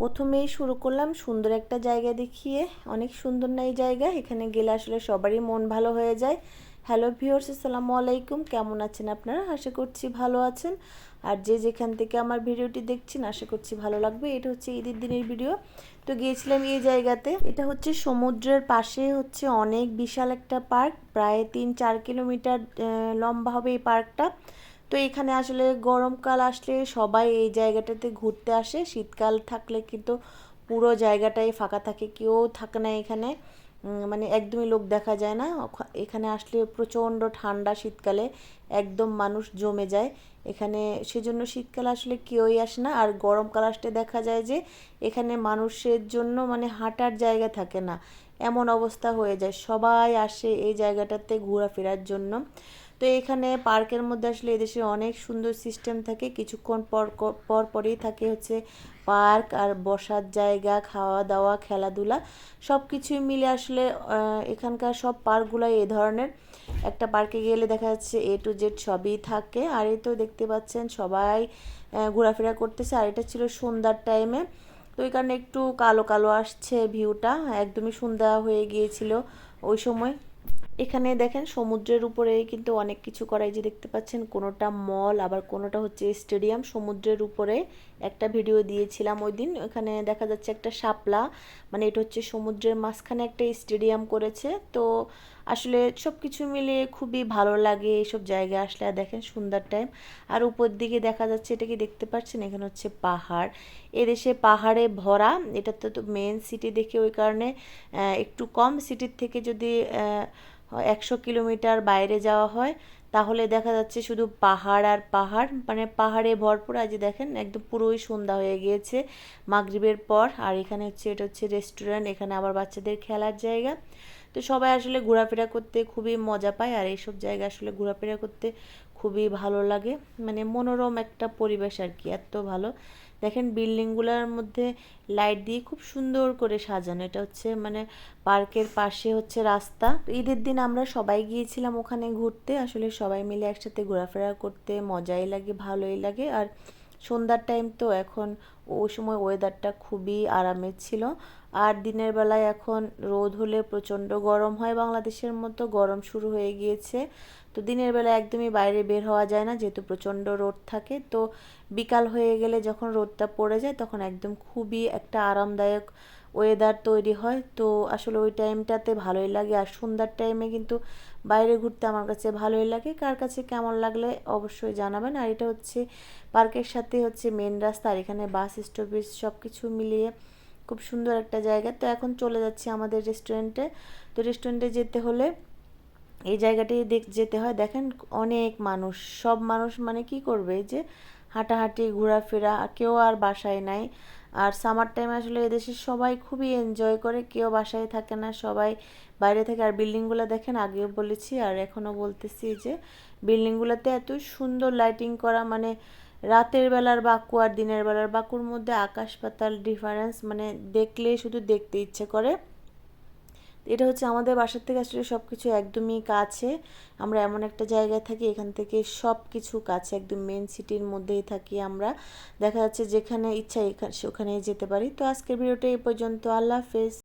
প্রথমেই শুরু করলাম সুন্দর একটা জায়গা দেখিয়ে। অনেক সুন্দর না এই জায়গা? এখানে গেলে আসলে সবারই মন ভালো হয়ে যায়। হ্যালো ভিউয়ার্স আসসালামু আলাইকুম। কেমন আছেন আপনারা? আশা করছি ভালো আছেন। আর যে যেখান থেকে আমার ভিডিওটি দেখছেন, আশা করছি ভালো লাগবে। এটা হচ্ছে ঈদের দিনের ভিডিও। তো গিয়েছিলাম এই জায়গাতে। এটা হচ্ছে সমুদ্রের পাশে হচ্ছে অনেক বিশাল একটা পার্ক। প্রায় তিন চার কিলোমিটার লম্বা হবে এই পার্কটা। তো এখানে আসলে গরমকাল আসলে সবাই এই জায়গাটাতে ঘুরতে আসে। শীতকাল থাকলে কিন্তু পুরো জায়গাটাই ফাঁকা থাকে, কেউ থাকে না এখানে। মানে একদমই লোক দেখা যায় না। এখানে আসলে প্রচণ্ড ঠান্ডা শীতকালে একদম মানুষ জমে যায়। এখানে সেজন্য শীতকাল আসলে কেউই আসে না। আর গরমকাল আসলে দেখা যায় যে এখানে মানুষের জন্য মানে হাঁটার জায়গা থাকে না। এমন অবস্থা হয়ে যায়। সবাই আসে এই জায়গাটাতে ঘোরাফেরার জন্য। তো এখানে পার্কের মধ্যে আসলে এদেশে অনেক সুন্দর সিস্টেম থাকে। কিছুক্ষণ পর পর পরই থাকে হচ্ছে পার্ক আর বসার জায়গা খাওয়া দাওয়া খেলাধুলা সব কিছুই মিলে আসলে এখানকার সব পার্কগুলোই এ ধরনের। একটা পার্কে গেলে দেখা যাচ্ছে এ টু জেড সবই থাকে। আর এই তো দেখতে পাচ্ছেন সবাই ঘোরাফেরা করতেছে। আর এটা ছিল সন্ধ্যার টাইমে তো ওই কারণে একটু কালো কালো আসছে ভিউটা একদমই সন্ধ্যা হয়ে গিয়েছিল ওই সময়। এখানে দেখেন সমুদ্রের উপরে কিন্তু অনেক কিছু করাই যে দেখতে পাচ্ছেন, কোনোটা মল, আবার কোনোটা হচ্ছে স্টেডিয়াম। সমুদ্রের উপরে একটা ভিডিও দিয়েছিলাম ওই দিন এখানে দেখা যাচ্ছে একটা শাপলা মানে এটা হচ্ছে সমুদ্রের মাঝখানে একটা স্টেডিয়াম করেছে। তো আসলে সব কিছু মিলে খুবই ভালো লাগে এইসব জায়গায় আসলে। আর দেখেন সুন্দর টাইম আর উপর দিকে দেখা যাচ্ছে, এটা কি দেখতে পাচ্ছেন? এখানে হচ্ছে পাহাড়। এদেশে পাহাড়ে ভরা, এটা তো মেন সিটি দেখে ওই কারণে একটু কম। সিটির থেকে যদি একশো কিলোমিটার বাইরে যাওয়া হয় তাহলে দেখা যাচ্ছে শুধু পাহাড় আর পাহাড় মানে পাহাড়ে ভরপুর আজ দেখেন একদম পুরোই সন্ধ্যা হয়ে গিয়েছে মাগরীবের পর, আর এখানে হচ্ছে, এটা হচ্ছে রেস্টুরেন্ট এখানে আবার বাচ্চাদের খেলার জায়গা। তো সবাই আসলে ঘোরাফেরা করতে খুবই মজা পায়, আর এইসব জায়গা আসলে ঘোরাফেরা করতে খুবই ভালো লাগে মানে মনোরম একটা পরিবেশ আর কি, এত ভালো। দেখেন বিল্ডিংগুলোর মধ্যে লাইট দিয়ে খুব সুন্দর করে সাজানো। এটা হচ্ছে মানে পার্কের পাশে হচ্ছে রাস্তা। ঈদের দিন আমরা সবাই গিয়েছিলাম ওখানে ঘুরতে। আসলে সবাই মিলে একসাথে ঘোরাফেরা করতে, মজাই লাগে, ভালোই লাগে। আর সন্ধ্যার টাইম তো এখন ওই সময় ওয়েদারটা খুবই আরামের ছিল। আর দিনের বেলায় এখন রোদ হলে প্রচণ্ড গরম হয় বাংলাদেশের মতো, গরম শুরু হয়ে গিয়েছে। তো দিনের বেলা একদমই বাইরে বের হওয়া যায় না, যেহেতু প্রচণ্ড রোদ থাকে। তো বিকাল হয়ে গেলে যখন রোদটা পড়ে যায়, তখন একদম খুবই একটা আরামদায়ক ওয়েদার তৈরি হয়, তো আসলে ওই টাইমটাতে ভালোই লাগে। আর সন্ধ্যার টাইমে কিন্তু বাইরে ঘুরতে আমার কাছে ভালোই লাগে। কার কাছে কেমন লাগলে অবশ্যই জানাবেন। আর এটা হচ্ছে পার্কের সাথে হচ্ছে মেন রাস্তা আর এখানে বাস স্টপেজ সব কিছু মিলিয়ে খুব সুন্দর একটা জায়গা। তো এখন চলে যাচ্ছি আমাদের রেস্টুরেন্টে তো রেস্টুরেন্টে যেতে হলে এই জায়গাটি দেখ, যেতে হয়। দেখেন অনেক মানুষ, সব মানুষ মানে কি করবে? যে হাঁটাহাঁটি, ঘোরাফেরা কেউ আর বাসায় নাই। আর সামার টাইমে আসলে এদেশের সবাই খুবই এনজয় করে, কেউ বাসায় থাকে না, সবাই বাইরে থেকে, আর বিল্ডিংগুলো দেখেন, আগেও বলেছি, আর এখনও বলতেছি যে বিল্ডিংগুলোতে এত সুন্দর লাইটিং করা মানে রাতের বেলার বাকু আর দিনের বেলার, বাকুর মধ্যে আকাশ পাতাল ডিফারেন্স মানে দেখলে শুধু দেখতে ইচ্ছে করে। এটা হচ্ছে আমাদের বাসার থেকে আসলে সব কিছু একদমই কাছে। আমরা এমন একটা জায়গায় থাকি, এখান থেকে সব কিছু কাছে একদম মেন সিটির মধ্যেই থাকি আমরা। দেখা যাচ্ছে যেখানে ইচ্ছা এখানে সেখানেই যেতে পারি। তো আজকের ভিডিওটা এই পর্যন্ত। আল্লাহ হাফেজ।